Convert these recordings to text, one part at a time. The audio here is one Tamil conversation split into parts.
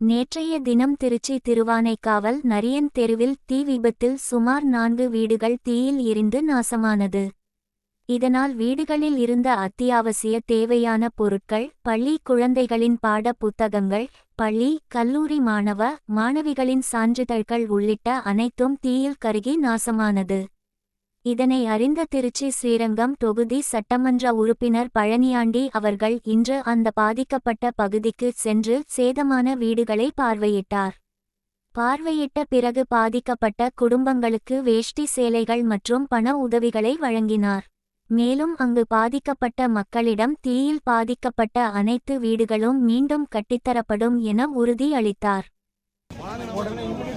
நேற்றைய தினம் திருச்சி திருவானைக்காவல் நரியன் தெருவில் தீ விபத்தில் சுமார் நான்கு வீடுகள் தீயில் எரிந்து நாசமானது. இதனால் வீடுகளில் இருந்த அத்தியாவசிய தேவையான பொருட்கள் பள்ளி குழந்தைகளின் பாட புத்தகங்கள் பள்ளி கல்லூரி மாணவ மாணவிகளின் சான்றிதழ்கள் உள்ளிட்ட அனைத்தும் தீயில் கருகி நாசமானது. இதனை அறிந்த திருச்சி ஸ்ரீரங்கம் தொகுதி சட்டமன்ற உறுப்பினர் பழனியாண்டி அவர்கள் இன்று அந்த பாதிக்கப்பட்ட பகுதிக்கு சென்று சேதமான வீடுகளை பார்வையிட்டார். பார்வையிட்ட பிறகு பாதிக்கப்பட்ட குடும்பங்களுக்கு வேஷ்டி சேலைகள் மற்றும் பண உதவிகளை வழங்கினார். மேலும் அங்கு பாதிக்கப்பட்ட மக்களிடம் தீயில் பாதிக்கப்பட்ட அனைத்து வீடுகளும் மீண்டும் கட்டித்தரப்படும் என உறுதியளித்தார்.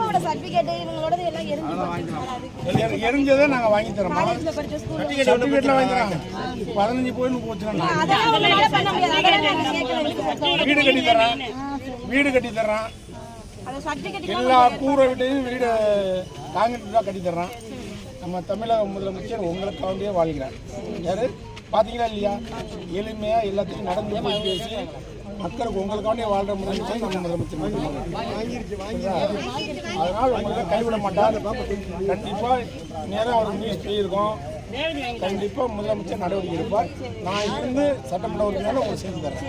சர்டிபிகேட் எல்லாம் எரிஞ்சு எரிஞ்சதை நாங்க வாங்கி தரோம். வாங்கி பண்ண முடியாது. அதெல்லாம் நாங்க கேட்கல வீடு கட்டி வீடு கட்டி எல்லா கூரை வீட்டையும் வீடு காங்கிரீட் தான் கட்டி தர்றேன் நம்ம தமிழக முதலமைச்சர் உங்களுக்காண்டியே வாழ்கிறார். யாரு? பாத்தீங்களா இல்லையா? எளிமையா எல்லாத்தையும் நடந்து பேசி மக்களுக்கு உங்களுக்காண்டே வாழ்ற முதலமைச்சர் நம்ம முதலமைச்சர் அதனால் உங்களை கைவிட மாட்டார். கண்டிப்பாக நேராக அவர் நியூஸ் போயிருக்கோம். கண்டிப்பாக முதலமைச்சர் நடவடிக்கை எடுப்பார். நான் இருந்து சட்டமன்ற உறுப்பினர் உங்களுக்கு செஞ்சு தரேன்.